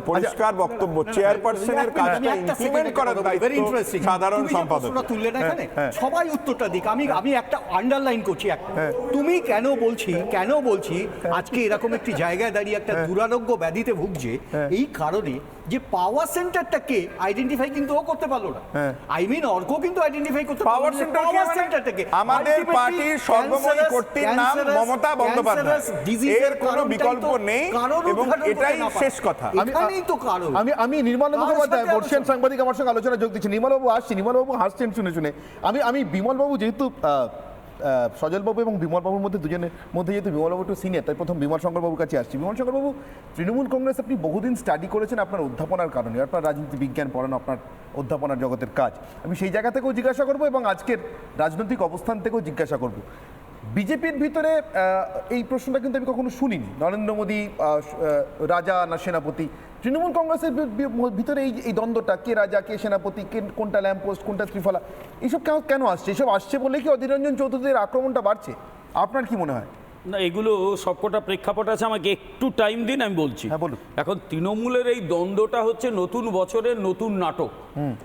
পরিষ্কার বক্তব্য চেয়ারপারসনের কাজটা ইমপ্লিমেন্ট করার দায়িত্ব সাধারণ সম্পাদক না এখানে সবাই উত্তরটা দিক। আমি আমি একটা আন্ডারলাইন করছি একটা তুমি কেন বলছি কেন বলছি আজকে এরকম একটি জায়গায় দাঁড়িয়ে একটা দুরারোগ্য ব্যাধিতে ভুগছে এই কারণে যে পাওয়ার সেন্টারটাকে আইডেন্টিফাই কিন্তু ও করতে পারল না। আই মিন অর্ক কিন্তু আইডেন্টিফাই করতে পাওয়ার কে পাওয়ার? সেন্টারটাকে আমাদের পার্টির সর্বময়ী কর্ত্রীর নাম মমতা বন্দ্যোপাধ্যায়। এর কোনো বিকল্প নেই এবং এটাই শেষ কথা। আমি- এখানেই তো কারণ। আমি আমি নির্মল মুখোপাধ্যায় বর্ষিয়ান সাংবাদিক আমার সঙ্গে আলোচনা যোগ দিচ্ছে। নির্মলবাবু আসছি নির্মলবাবু হাসছেন শুনে শুনে। আমি আমি বিমলবাবু যেহেতু আহ, আহ, সজলবাবু এবং বিমলবাবুর মধ্যে দুজনের মধ্যে যেহেতু বিমলবাবু একটু সিনিয়র তাই প্রথম বিমল শঙ্করবাবুর কাছে আসছি। বিমল শঙ্করবাবু তৃণমূল কংগ্রেস আপনি বহুদিন স্টাডি করেছেন আপনার অধ্যাপনার কারণে, আপনার রাজনীতি, বিজ্ঞান, পড়ানো, আপনার অধ্যাপনার জগতের কাজ। আমি সেই জায়গা থেকেও জিজ্ঞাসা করব এবং আজকের রাজনৈতিক অবস্থান থেকেও জিজ্ঞাসা করব। বিজেপির ভিতরে এই প্রশ্নটা কিন্তু আমি কখনো শুনিনি। নরেন্দ্র মোদী রাজা না সেনাপতি? তৃণমূল কংগ্রেসের ভিতরে এই এই দ্বন্দ্বটা, কে রাজা, কে সেনাপতি, কে, কোনটা ল্যাম্পোস্ট কোনটা ত্রিফলা, এইসব কেন কেন আসছে? এসব আসছে বলে কি অধীর রঞ্জন চৌধুরীর আক্রমণটা বাড়ছে? আপনার কি মনে হয়? না এগুলো সবকটা প্রেক্ষাপট আছে আমাকে একটু টাইম দিন আমি বলছি। হ্যাঁ, বলুন। এখন তৃণমূলের এই দ্বন্দ্বটা হচ্ছে নতুন বছরের নতুন নাটক।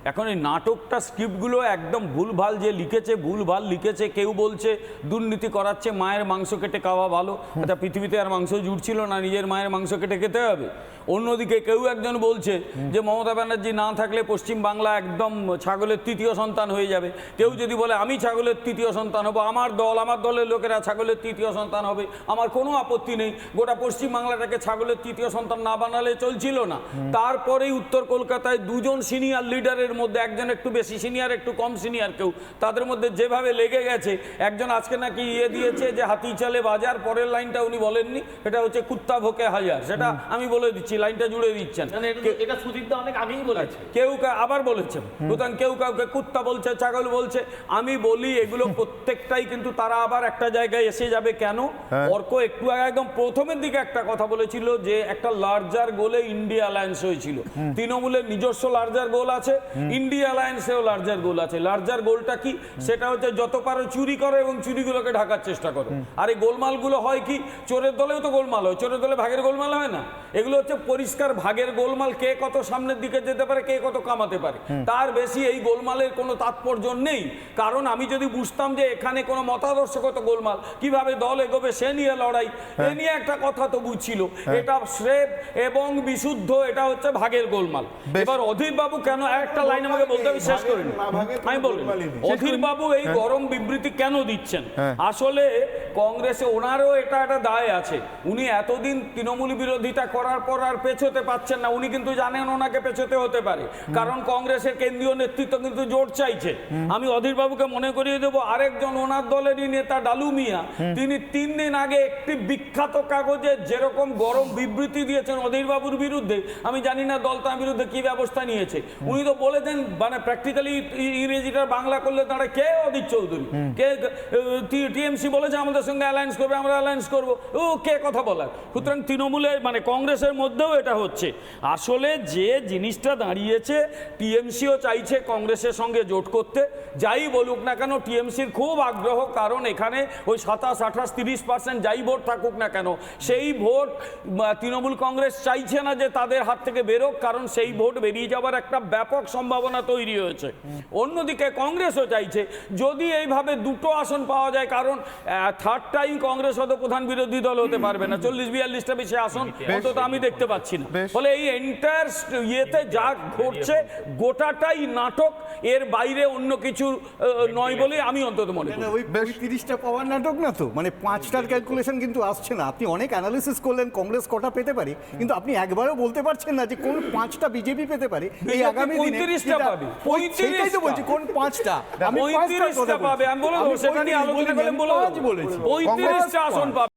এখন এই নাটকটা স্ক্রিপ্টগুলো একদম ভুলভাল যে লিখেছে ভুলভাল লিখেছে কেউ বলছে দুর্নীতি করাচ্ছে মায়ের মাংস কেটে খাওয়া ভালো। আচ্ছা পৃথিবীতে আর মাংস জুটছিল না নিজের মায়ের মাংস কেটে খেতে হবে। অন্যদিকে কেউ একজন বলছে যে মমতা ব্যানার্জি না থাকলে পশ্চিম বাংলা একদম ছাগলের তৃতীয় সন্তান হয়ে যাবে। কেউ যদি বলে আমি ছাগলের তৃতীয় সন্তান হব আমার দল আমার দলের লোকেরা ছাগলের তৃতীয় সন্তান হবে। আমার কোনো আপত্তি নেই। গোটা পশ্চিম বাংলাটাকে ছাগলের তৃতীয় সন্তান না বানালে চলছিল না। তারপরেই উত্তর কলকাতায় দুজন সিনিয়র লিডারের মধ্যে একজন একটু বেশি সিনিয়র একটু কম সিনিয়র কেউ। তাদের মধ্যে যেভাবে লেগে গেছে একজন আজকে নাকি ইয়ে দিয়েছে যে হাতি চালে বাজার পরের লাইনটা উনি বলেননি এটা হচ্ছে কুত্তা ভোকে হাজার। সেটা আমি বলে দিচ্ছি লাইনটা জুড়ে দিচ্ছেন। মানে এটা সুদীপদা অনেক আগেই বলেছে। কেউ কা- আবার বলেছেন সুতরাং কেউ কাউকে কুত্তা বলছে ছাগল বলছে। আমি বলি এগুলো প্রত্যেকটাই কিন্তু তারা আবার একটা জায়গায় এসে যাবে। কেন? অর্ক একটু আগে একদম প্রথমের দিকে একটা কথা বলেছিল যে একটা লার্জার গোলে ইন্ডিয়া অ্যালায়েন্স হয়েছিল। তৃণমূলের নিজস্ব লার্জার গোল আছে ইন্ডিয়া অ্যালায়েন্সেও লার্জার গোল আছে। লার্জার গোলটা কি? সেটা হচ্ছে যত পারো চুরি করো এবং চুরিগুলোকে ঢাকার চেষ্টা করো। আর এই গোলমালগুলো হয় কি? চোরের দলেও তো গোলমাল হয় চোরের দলে ভাগের গোলমাল হয় না। এগুলো হচ্ছে পরিষ্কার ভাগের গোলমাল কে কত সামনের দিকে যেতে পারে কে কত কামাতে পারে। তার বেশি এই গোলমালের কোনো তাৎপর্য নেই। কারণ আমি যদি বুঝতাম যে এখানে কোনো মতাদর্শগত গোলমাল কীভাবে দল এগোবে সে নিয়ে লড়াই। এ নিয়ে একটা কথা তো বুঝছিল। এটা শ্রেপ এবং বিশুদ্ধ এটা হচ্ছে ভাগের গোলমাল। এবার অধীর বাবু কেন একটা লাইন আমাকে বলতে হবে শেষ করিনি আমি বলব অধীর বাবু এই গরম বিবৃতি কেন দিচ্ছেন? আসলে কংগ্রেসে ওনারও এটা একটা দায় আছে। উনি এতদিন তৃণমূল বিরোধিতা করার পর আর পেছোতে পাচ্ছেন না। উনি কিন্তু জানেন ওনাকে পেছোতে হতে পারে। কারণ কংগ্রেসের কেন্দ্রীয় নেতৃত্ব কিন্তু জোর চাইছে। আমি অধীর বাবুকে মনে করিয়ে দেবো আরেকজন ওনার দলেরই নেতা ডালু মিয়া তিনি তিন দিন আগে একটি বিখ্যাত কাগজে যেরকম গরম বিবৃতি দিয়েছেন অধীর বাবুর বিরুদ্ধে আমি জানি না দল তার বিরুদ্ধে কি ব্যবস্থা নিয়েছে। উনি তো বলেছেন মানে প্র্যাকটিক্যালি ইংরেজিটা বাংলা করলে তারা কে অধীর চৌধুরী? কে টিএমসি বলেছে আমাদের সঙ্গে অ্যালায়েন্স করবে আমরা অ্যালায়েন্স করব। ও কে কথা বলার? সুতরাং তৃণমূলের মানে কংগ্রেসের মধ্যেও এটা হচ্ছে। আসলে যে জিনিসটা দাঁড়িয়েছে টিএমসিও চাইছে কংগ্রেসের সঙ্গে জোট করতে। যাই বলুক না কেন টিএমসির খুব আগ্রহ কারণ এখানে ওই সাতাশ আঠাশ তিরিশ পার্সেন্ট যাই ভোট থাকুক না কেন সেই ভোট তৃণমূল কংগ্রেস চাইছে না যে তাদের হাত থেকে বেরোক কারণ সেই ভোট বেরিয়ে যাওয়ার একটা ব্যাপক সম্ভাবনা তৈরি হয়েছে। অন্যদিকে কংগ্রেসও চাইছে যদি এইভাবে দুটো আসন পাওয়া যায় কারণ থার্ড টাইম কংগ্রেস হয়তো প্রধান বিরোধী দল হতে পারবে না। চল্লিশ বিয়াল্লিশটা বেশি আসন অন্তত আমি দেখতে পাচ্ছি না। ফলে এই এন্টায়ার ইয়েতে যা ঘটছে গোটাটাই নাটক এর বাইরে অন্য কিছু নয় বলে আমি অন্তত মনে করি। ওই তিরিশটা পাওয়ার নাটক না তো? মানে পাঁচটার ক্যালকুলেশন কিন্তু আসছে না। আপনি অনেক অ্যানালিসিস করলেন কংগ্রেস কটা পেতে পারে কিন্তু আপনি একবারও বলতে পারছেন না যে কোন পাঁচটা বিজেপি পেতে পারে এই আগামী দিনে। 35টা যেটা- পাবে। ওই সেটাই তো বলছি কোন পাঁচটা? আমি পাঁচটার কথা পঁয়ত্রিশটা বলছি। পাবে আমি। বলেছি। পঁয়ত্রিশটা আসন পাবে।